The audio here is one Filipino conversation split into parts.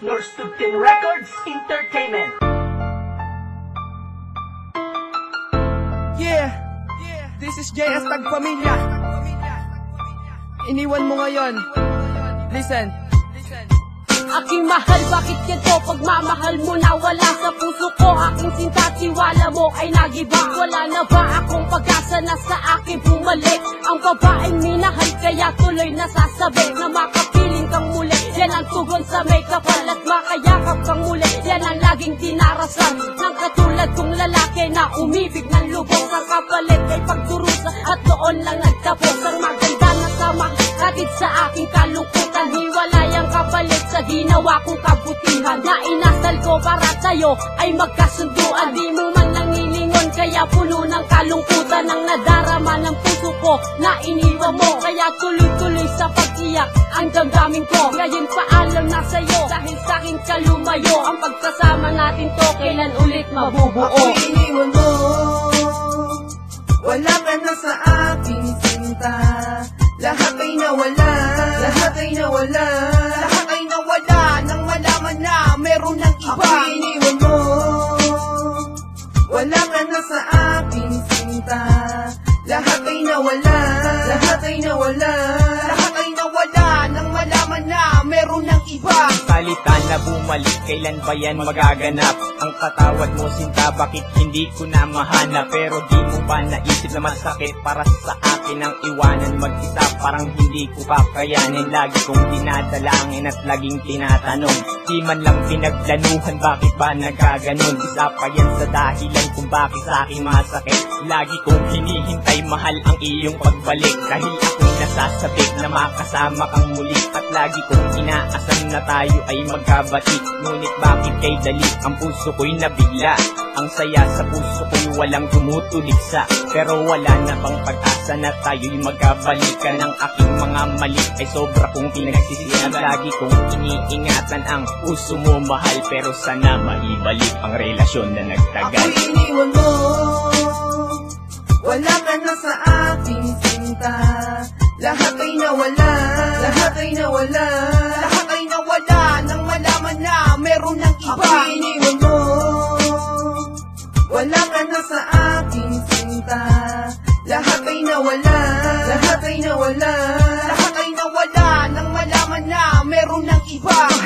Norstubten Records Entertainment. Yeah, this is JS Tagpamilya. Iniwan mo ngayon. Listen. Aking mahal, bakit ganito? Pagmamahal mo na wala sa puso ko Aking sinta, tiwala mo ay nagiba Wala na ba akong pag-asa na sa akin bumalik Ang babaeng minahal, kaya tuloy nasasabi Na makapiling kang muli Yan ang tugon sa may kapal At makayakap kang muli. Yan ang laging dinarasan Ng katulad kong lalaki na umibig ng lubos Ang kapalit ay pagdurusa At doon lang nagtapos. Ang maganda na sama Katid sa aking kalungkutan Hiwalay ang kapalit sa ginawa kong kabutihan. Na inasal ko para sa'yo ay magkasunduan. Di mo kaya puno ng kalungkutan Ang nadarama ng puso ko na iniwan mo Kaya tuloy-tuloy sa pag-iyak ang damdamin ko Ngayon paalam na sa'yo dahil sa'kin ka lumayo Ang pagkasama natin to kailan ulit mabubuo Ako iniwan mo. Wala ka na sa aking sinta. Lahat ay nawala. Lahat ay nawala. Lahat ay na bumalik Kailan ba yan magaganap? Ang katawad mo sinta Bakit hindi ko na mahanap? Pero di mo ba naisip na masakit Para sa akin ang iwanan mag-isa Parang hindi ko kakayanin Lagi kong dinadalangin at laging tinatanong Di man lang pinagplanuhan Bakit ba nagkaganon? Isa pa yan sa dahilan kung bakit sa akin masakit Lagi kong hinihintay mahal ang iyong pagbalik Dahil ako'y nasasabik na makasama kang muli At lagi kong inaasam na tayo ay magkabati. Ngunit bakit kay dali ang puso ko'y nabigla? Ang saya sa puso ko'y walang tumutuligsa. Pero wala na bang pag-asa na tayo'y magkabalikan? Ang aking mga mali ay sobra kong pinagsisihan. Lagi kong iniingatan ang puso mo mahal Pero sana maibalik ang relasyon na nagtagal. Ako'y iniwan mo. Wala ka na sa aking sinta Lahat ay nawala. Lahat ay nawala. Lahat ay nawala. Nang malaman na meron ng iba. Ako'y iniwan mo. Wala ka na sa aking sinta. Lahat ay nawala. Lahat ay nawala. Lahat ay nawala. Nang malaman na meron ng iba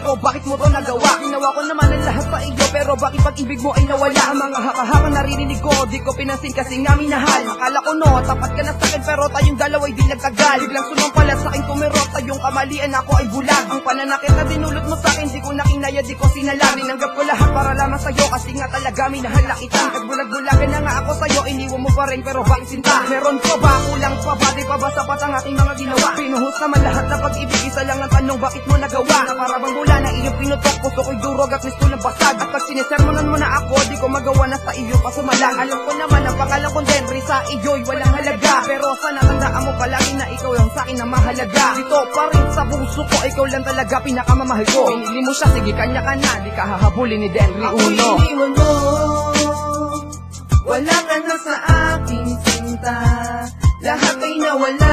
Pero bakit mo to nagawa? Ginawa ko naman ang lahat sa iyo Pero bakit pag-ibig mo ay nawala? Ang mga haka-haka naririnig ko Di ko pinansin kasi nga minahal Akala ko no, tapat ka na sa akin Pero tayong dalawa ay di nagtagal Biglang sumampala sa akin kumirot Tayong kamalian ako ay bulag Ang pananakit na dinulot mo sa akin Di ko nakinaya, di ko sinala Tinanggap ko lahat para lamang sa'yo Kasi nga talaga minahal na kita Nagbulag-bulagan na nga ako sa'yo Iniwan mo pa rin pero bakit sinta? Meron pa ba? Kulang pa ba? Di pa ba sapat ang aking mga ginawa? Pinuhos naman lahat na pag-ibig Isa lang ang tanong bakit mo nagawa? Na para bang bula na iyong pinutok Puso ko'y durog at gusto ng basag. At pag sinisermonan mo na ako Di ko magawa na sa iyo pa sumalang Alam ko naman ang pangalan kong Denry Sa iyo'y walang halaga. Pero sana tandaan mo palagi na ikaw ang sa akin na mahalaga. Dito pa rin sa puso ko Ikaw lang talaga pinakamamahal ko. Pinili mo siya, sige kanya ka na Di ka hahabulin ni Denry Uno. iniwan mo. Wala ka na sa aking sinta. Lahat ay nawala.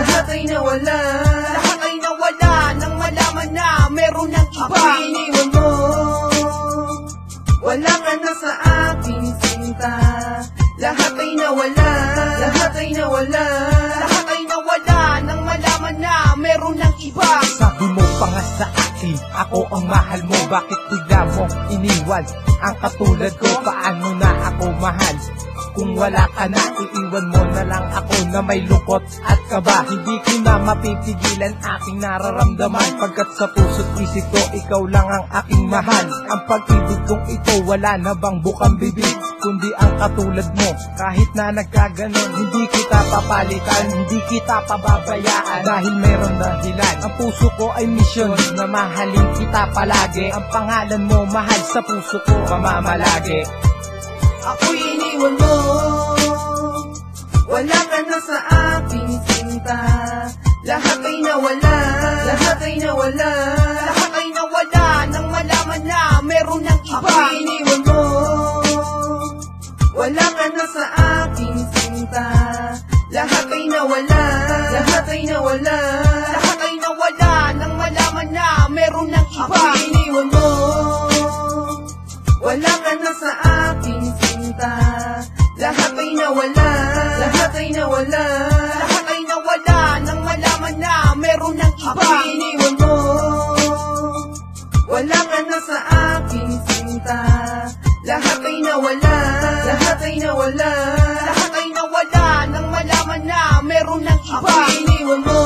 Lahat ay nawala Wala ka na sa aking sinta. Lahat ay nawala. Lahat ay nawala. Lahat ay nawala Nang malaman na meron ng iba. Sabi mo pa sa akin, ako ang mahal mo. Bakit bigla mo iniwan? Ang katulad ko Paano na ako mahal? Kung wala ka na, iiwan mo na lang ako na may lungkot at kaba. Hindi ko na mapipigilan aking nararamdaman. Pagkat sa puso't isip ko, ikaw lang ang aking mahal. Ang pag-ibig kong ito, wala na bang bukang bibig? Kundi ang katulad mo, kahit na nagkaganon Hindi kita papalitan, hindi kita pababayaan. Dahil meron dahilan. Ang puso ko ay misyon na mahalin kita palagi. Ang pangalan mo mahal sa puso ko mamamalagi Ako'y iniwan mo Wala ka na sa aking sinta Lahat ay nawala. Lahat ay nawala. Lahat ay nawala Nang malaman Lahat ay nawala. Lahat ay nawala Nang malaman na meron ng iba. Ako iniwan mo.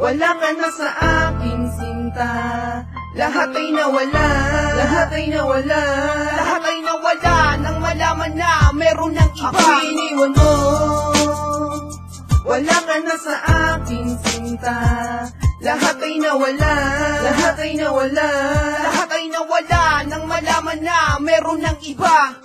Wala ka na sa aking sinta. Lahat ay nawala. Lahat ay nawala. Lahat ay nawala Nang malaman na meron ng iba. Ako iniwan mo. Wala ka na sa aking sinta Lahat ay nawala. Lahat ay nawala. Lahat ay nawala. Nang malaman na meron ng iba